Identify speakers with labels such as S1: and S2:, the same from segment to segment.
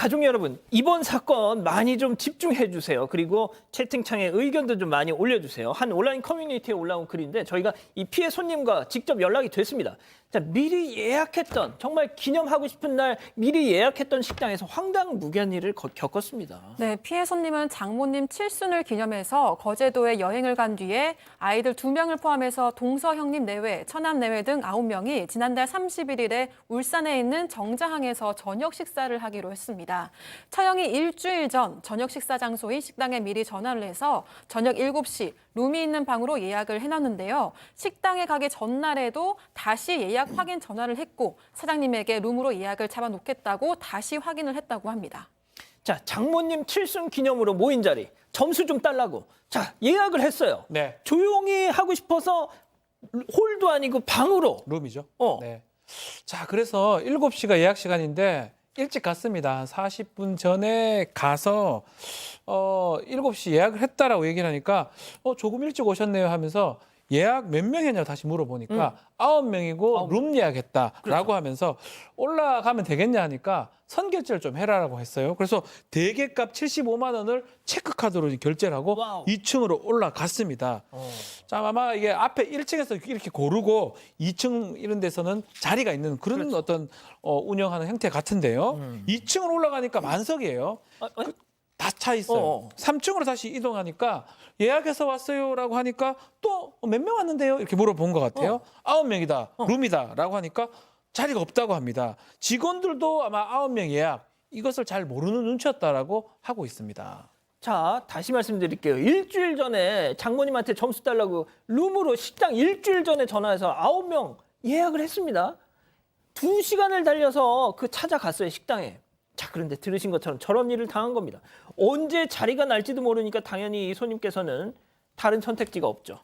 S1: 가족 여러분, 이번 사건 많이 좀 집중해 주세요. 그리고 채팅창에 의견도 좀 많이 올려주세요. 한 온라인 커뮤니티에 올라온 글인데 저희가 이 피해 손님과 직접 연락이 됐습니다. 자, 미리 예약했던 정말 기념하고 싶은 날 미리 예약했던 식당에서 황당무계한 일을 거- 겪었습니다.
S2: 네, 피해 손님은 장모님 칠순을 기념해서 거제도에 여행을 간 뒤에 아이들 두명을 포함해서 동서 형님 내외, 처남 내외 등 아홉 명이 지난달 31일에 울산에 있는 정자항에서 저녁 식사를 하기로 했습니다. 처형이 일주일 전 저녁 식사 장소인 식당에 미리 전화를 해서 저녁 7시 룸이 있는 방으로 예약을 해놨는데요. 식당에 가기 전날에도 다시 예약 확인 전화를 했고 사장님에게 룸으로 예약을 잡아놓겠다고 다시 확인을 했다고 합니다.
S1: 자, 장모님 칠순 기념으로 모인 자리 점수 좀 달라고. 자, 예약을 했어요.
S3: 네.
S1: 조용히 하고 싶어서 홀도 아니고 방으로.
S3: 룸이죠.
S1: 어.
S3: 네. 자, 그래서 7시가 예약 시간인데 일찍 갔습니다. 한 40분 전에 가서 어, 7시 예약을 했다라고 얘기를 하니까 어, 조금 일찍 오셨네요 하면서 예약 몇 명이냐고 다시 물어보니까 아홉 명이고 룸 예약했다라고
S1: 그렇죠.
S3: 하면서 올라가면 되겠냐 하니까 선결제를 좀 해라라고 했어요. 그래서 대개값 75만 원을 체크카드로 결제를 하고
S1: 와우.
S3: 2층으로 올라갔습니다.
S1: 어.
S3: 자, 아마 이게 앞에 1층에서 이렇게 고르고 2층 이런 데서는 자리가 있는 그런
S1: 그렇죠.
S3: 어떤 어, 운영하는 형태 같은데요.
S1: 음.
S3: 2층으로 올라가니까 만석이에요.
S1: 아, 아,
S3: 다 차 있어요.
S1: 어, 어.
S3: 3층으로 다시 이동하니까 예약해서 왔어요라고 하니까 또 몇 명 왔는데요? 이렇게 물어본 것 같아요. 아홉 명이다,
S1: 어.
S3: 룸이다라고 하니까 자리가 없다고 합니다. 직원들도 아마 아홉 명 예약 이것을 잘 모르는 눈치였다라고 하고 있습니다.
S1: 자, 다시 말씀드릴게요. 일주일 전에 장모님한테 점수 달라고 룸으로 식당 일주일 전에 전화해서 아홉 명 예약을 했습니다. 두 시간을 달려서 그 찾아갔어요, 식당에. 자, 그런데 들으신 것처럼 저런 일을 당한 겁니다. 언제 자리가 날지도 모르니까 당연히 이 손님께서는 다른 선택지가 없죠.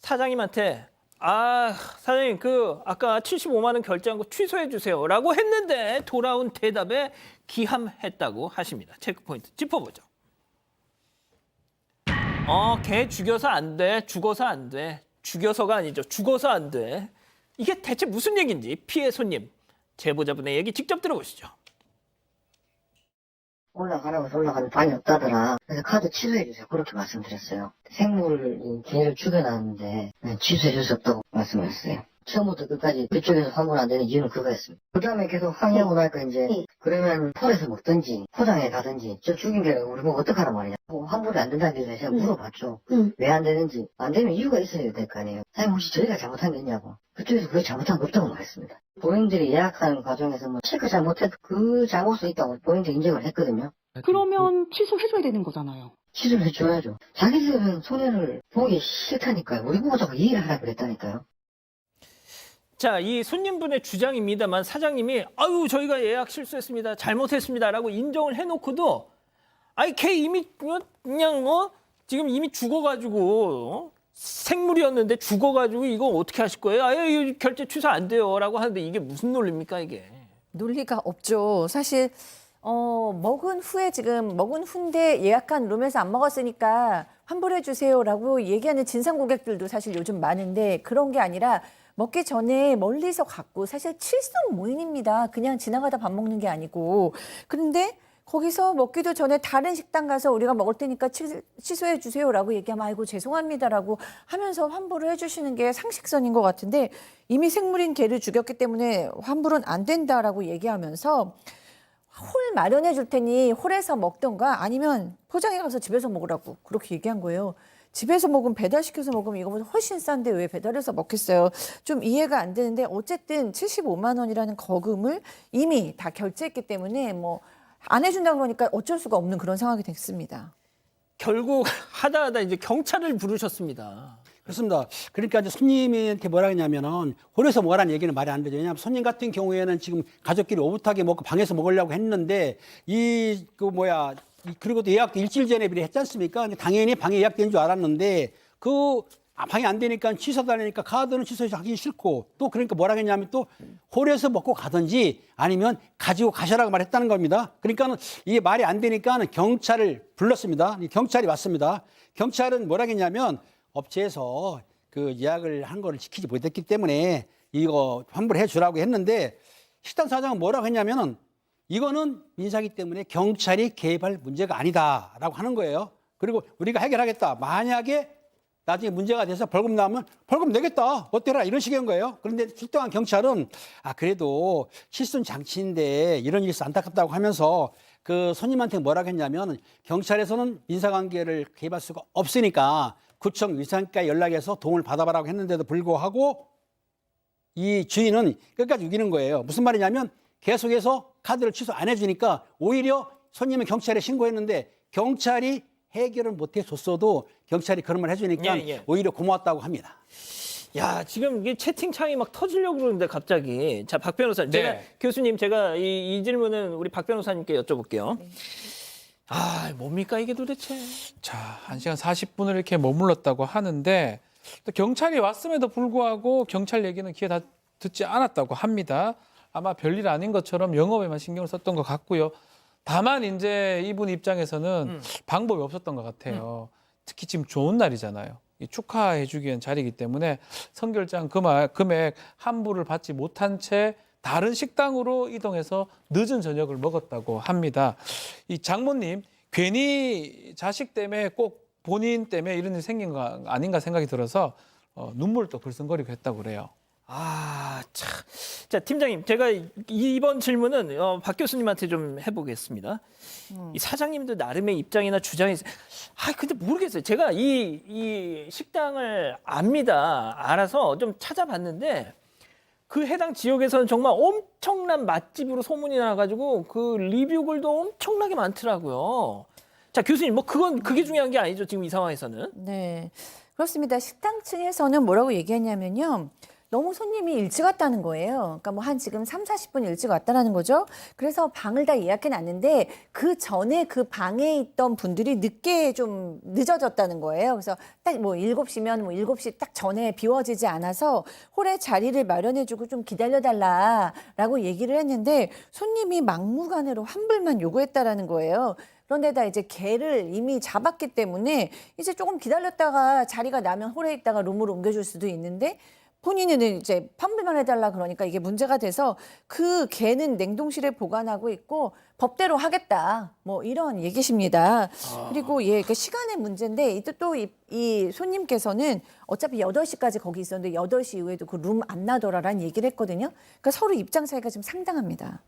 S1: 사장님한테 아, 사장님 그 아까 75만 원 결제한 거 취소해 주세요라고 했는데 돌아온 대답에 기함했다고 하십니다. 체크 포인트 짚어 보죠. 어, 개 죽여서 안 돼. 죽어서 안 돼. 죽여서가 아니죠. 죽어서 안 돼. 이게 대체 무슨 얘기인지 피해 손님 제보자분의 얘기 직접 들어보시죠.
S4: 올라가라고 해서 올라가는 방이 없다더라. 그래서 카드 취소해주세요. 그렇게 말씀드렸어요. 생물 개를 죽여놨는데 네, 취소해줄 수 없다고 말씀하셨어요. 처음부터 끝까지 그쪽에서 환불 안 되는 이유는 그거였습니다. 그 다음에 계속 항의하고 나니까 이제 그러면 폴에서 먹든지 포장해 가든지 저 죽인 개를 우리 보고 어떡하란 말이냐. 뭐 환불이 안 된다는 게 제가 물어봤죠.
S5: 응.
S4: 왜안 되는지. 안 되면 이유가 있어야 될 거 아니에요. 사장님 혹시 저희가 잘못한 게 있냐고. 그쪽에서 그게 잘못한 거 없다고 말했습니다. 본인들이 예약하는 과정에서 뭐 체크 잘못해도 그 잘못이 있다고 본인들이 인정을 했거든요.
S5: 그러면 취소해줘야 되는 거잖아요.
S4: 취소를 해줘야죠. 자기들은 손해를 보기 싫다니까요. 우리 보고 자꾸 이해를 하라 그랬다니까요.
S1: 자, 이 손님분의 주장입니다만 사장님이 아유 저희가 예약 실수했습니다, 잘못했습니다라고 인정을 해놓고도 아이 걔 이미 그냥 어 지금 이미 죽어가지고 어? 생물이었는데 죽어가지고 이거 어떻게 하실 거예요? 아유 이거 결제 취소 안 돼요라고 하는데 이게 무슨 논리입니까 이게?
S6: 논리가 없죠. 사실 어, 먹은 후에 지금 먹은 후인데 예약한 룸에서 안 먹었으니까 환불해 주세요라고 얘기하는 진상 고객들도 사실 요즘 많은데 그런 게 아니라 먹기 전에 멀리서 갔고 사실 칠순 모임입니다. 그냥 지나가다 밥 먹는 게 아니고 그런데 거기서 먹기도 전에 다른 식당 가서 우리가 먹을 테니까 취, 취소해 주세요라고 얘기하면 아이고 죄송합니다라고 하면서 환불을 해주시는 게 상식선인 것 같은데 이미 생물인 개를 죽였기 때문에 환불은 안 된다라고 얘기하면서 홀 마련해 줄 테니 홀에서 먹던가 아니면 포장해 가서 집에서 먹으라고 그렇게 얘기한 거예요. 집에서 먹으면 배달시켜서 먹으면 이거보다 훨씬 싼데 왜 배달해서 먹겠어요? 좀 이해가 안 되는데 어쨌든 75만 원이라는 거금을 이미 다 결제했기 때문에 뭐 안 해준다 그러니까 어쩔 수가 없는 그런 상황이 됐습니다.
S1: 결국 하다 하다 이제 경찰을 부르셨습니다.
S7: 그렇습니다. 그러니까 이제 손님한테 뭐라 했냐면은 홀에서 뭐라는 얘기는 말이 안 되죠. 왜냐하면 손님 같은 경우에는 지금 가족끼리 오붓하게 먹고 방에서 먹으려고 했는데 이 그 뭐야 이- 그리고 또 예약도 일주일 전에 미리 했지 않습니까? 당연히 방에 예약된 줄 알았는데 그 아, 방이 안 되니까 취소다니까 카드는 취소하기 싫고 또 그러니까 뭐라 했냐면 또 홀에서 먹고 가든지 아니면 가지고 가셔라고 말했다는 겁니다. 그러니까는 이게 말이 안 되니까는 경찰을 불렀습니다. 이 경찰이 왔습니다. 경찰은 뭐라 했냐면 업체에서 그 예약을 한 거를 지키지 못했기 때문에 이거 환불해 주라고 했는데 식당 사장은 뭐라고 했냐면은 이거는 민사기 때문에 경찰이 개입할 문제가 아니다라고 하는 거예요. 그리고 우리가 해결하겠다. 만약에 나중에 문제가 돼서 벌금 나오면 벌금 내겠다. 어때라 이런 식인 거예요. 그런데 출동한 경찰은 아 그래도 실손 장치인데 이런 일이 있어 안타깝다고 하면서 그 손님한테 뭐라고 했냐면 경찰에서는 민사관계를 개입할 수가 없으니까 구청 위상과에 연락해서 도움을 받아봐라고 했는데도 불구하고 이 주인은 끝까지 우기는 거예요. 무슨 말이냐면 계속해서 카드를 취소 안 해주니까 오히려 손님은 경찰에 신고했는데 경찰이 해결을 못 해줬어도 경찰이 그런 말 해주니까
S1: 예, 예.
S7: 오히려 고마웠다고 합니다.
S1: 야 지금 이게 채팅창이 막 터지려고 그러는데 갑자기 자 박 변호사님 제가
S3: 네.
S1: 교수님 제가 이, 이 질문은 우리 박 변호사님께 여쭤볼게요. 아 뭡니까 이게 도대체?
S3: 자, 1시간 40분을 이렇게 머물렀다고 하는데 또 경찰이 왔음에도 불구하고 경찰 얘기는 귀에 다 듣지 않았다고 합니다. 아마 별일 아닌 것처럼 영업에만 신경을 썼던 것 같고요. 다만 이제 이분 입장에서는
S1: 음.
S3: 방법이 없었던 것 같아요. 특히 지금 좋은 날이잖아요. 이 축하해 주기엔 자리이기 때문에 선결장 금액, 금액 환불을 받지 못한 채 다른 식당으로 이동해서 늦은 저녁을 먹었다고 합니다. 이 장모님 괜히 자식 때문에 꼭 본인 때문에 이런 일이 생긴 거 아닌가 생각이 들어서 어, 눈물도 글썽거리고 했다고 그래요.
S1: 아, 참. 자, 팀장님, 제가 이- 이번 질문은 어, 박 교수님한테 좀 해보겠습니다. 이 사장님도 나름의 입장이나 주장이. 아, 근데 모르겠어요. 제가 이, 이 식당을 압니다. 알아서 좀 찾아봤는데 그 해당 지역에서는 정말 엄청난 맛집으로 소문이 나가지고 그 리뷰 글도 엄청나게 많더라고요. 자, 교수님, 뭐 그건 그게 중요한 게 아니죠. 지금 이 상황에서는.
S6: 네. 그렇습니다. 식당 층에서는 뭐라고 얘기했냐면요. 너무 손님이 일찍 왔다는 거예요. 그러니까 뭐 한 지금 3, 40분 일찍 왔다라는 거죠. 그래서 방을 다 예약해 놨는데 그 전에 그 방에 있던 분들이 늦게 좀 늦어졌다는 거예요. 그래서 딱 뭐 7시면 뭐 7시 딱 전에 비워지지 않아서 홀에 자리를 마련해 주고 좀 기다려 달라라고 얘기를 했는데 손님이 막무가내로 환불만 요구했다라는 거예요. 그런데다 이제 개를 이미 잡았기 때문에 이제 조금 기다렸다가 자리가 나면 홀에 있다가 룸으로 옮겨줄 수도 있는데 본인은 이제 판불만 해달라 그러니까 이게 문제가 돼서 그 개는 냉동실에 보관하고 있고 법대로 하겠다 뭐 이런 얘기십니다. 그리고 예, 그 시간의 문제인데 이또 또이 이 손님께서는 어차피 8시까지 거기 있었는데 8시 이후에도 그 룸 안 나더라라는 얘기를 했거든요. 그러니까 서로 입장 차이가 좀 상당합니다.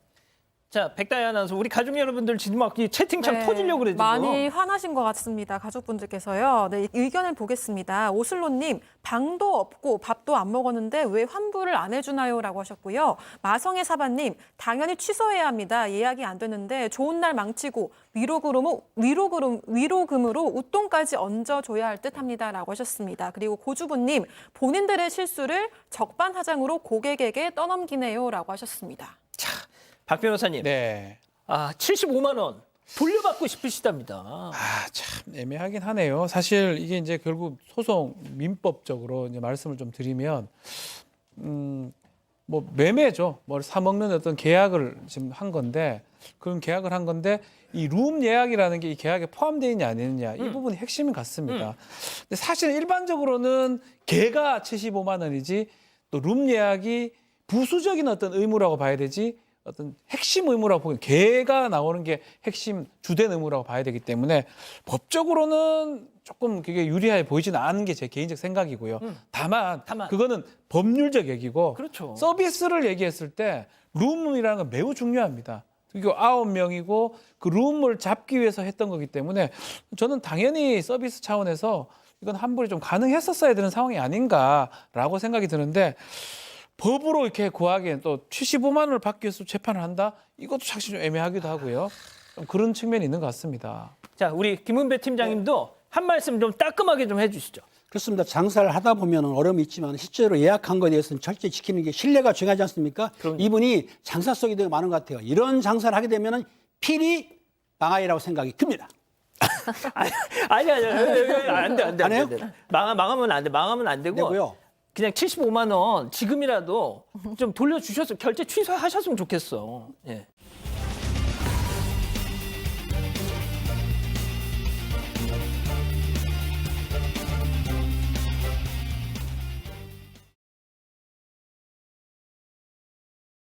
S1: 자, 백다희 아나운서, 우리 가족 여러분들 지금 막이 채팅창
S2: 네,
S1: 터지려고 그래, 지금.
S2: 많이 화나신 것 같습니다. 가족분들께서요. 네, 의견을 보겠습니다. 오슬로님, 방도 없고 밥도 안 먹었는데 왜 환불을 안 해주나요? 라고 하셨고요. 마성의 사바님, 당연히 취소해야 합니다. 예약이 안 됐는데 좋은 날 망치고 위로금으로, 위로금, 위로금으로 웃돈까지 얹어줘야 할 듯 합니다. 라고 하셨습니다. 그리고 고주부님, 본인들의 실수를 적반하장으로 고객에게 떠넘기네요. 라고 하셨습니다.
S1: 자, 박 변호사님.
S3: 네.
S1: 아, 75만 원 돌려받고 싶으시답니다.
S3: 아, 참 애매하긴 하네요. 사실 이게 이제 결국 소송 민법적으로 이제 말씀을 좀 드리면 음, 뭐 매매죠. 뭘 사 먹는 어떤 계약을 지금 한 건데 그런 계약을 한 건데 이 룸 예약이라는 게 이 계약에 포함되어 있냐 안 있느냐 이 부분이 핵심 같습니다. 근데 사실 일반적으로는 개가 75만 원이지 또 룸 예약이 부수적인 어떤 의무라고 봐야 되지 어떤 핵심 의무라고 보기 개가 나오는 게 핵심 주된 의무라고 봐야 되기 때문에 법적으로는 조금 그게 유리해 보이지는 않은 게 제 개인적 생각이고요. 다만,
S1: 다만.
S3: 그거는 법률적 얘기고
S1: 그렇죠.
S3: 서비스를 얘기했을 때 룸이라는 건 매우 중요합니다. 그리고 아홉 명이고 그 룸을 잡기 위해서 했던 거기 때문에 저는 당연히 서비스 차원에서 이건 환불이 좀 가능했었어야 되는 상황이 아닌가라고 생각이 드는데 법으로 이렇게 구하기엔 또 75만 원을 받기 위해서 재판을 한다? 이것도 사실 좀 애매하기도 하고요. 좀 그런 측면이 있는 것 같습니다.
S1: 자, 우리 김은배 팀장님도 한 말씀 좀 따끔하게 좀 해주시죠.
S7: 그렇습니다. 장사를 하다 보면 어려움이 있지만 실제로 예약한 거에 대해서는 철저히 지키는 게 신뢰가 중요하지 않습니까?
S1: 그럼요.
S7: 이분이 장사 속이 되게 많은 것 같아요. 이런 장사를 하게 되면 필히 망하리라고 생각이 듭니다.
S1: 아니, 아니, 아니, 아니, 안 돼, 안 돼.
S7: 안 해요?
S1: 돼. 망하, 망하면 안 돼. 망하면 안 되고.
S7: 되고요.
S1: 그냥 75만 원 지금이라도 좀 돌려주셨으면 결제 취소하셨으면 좋겠어. 예.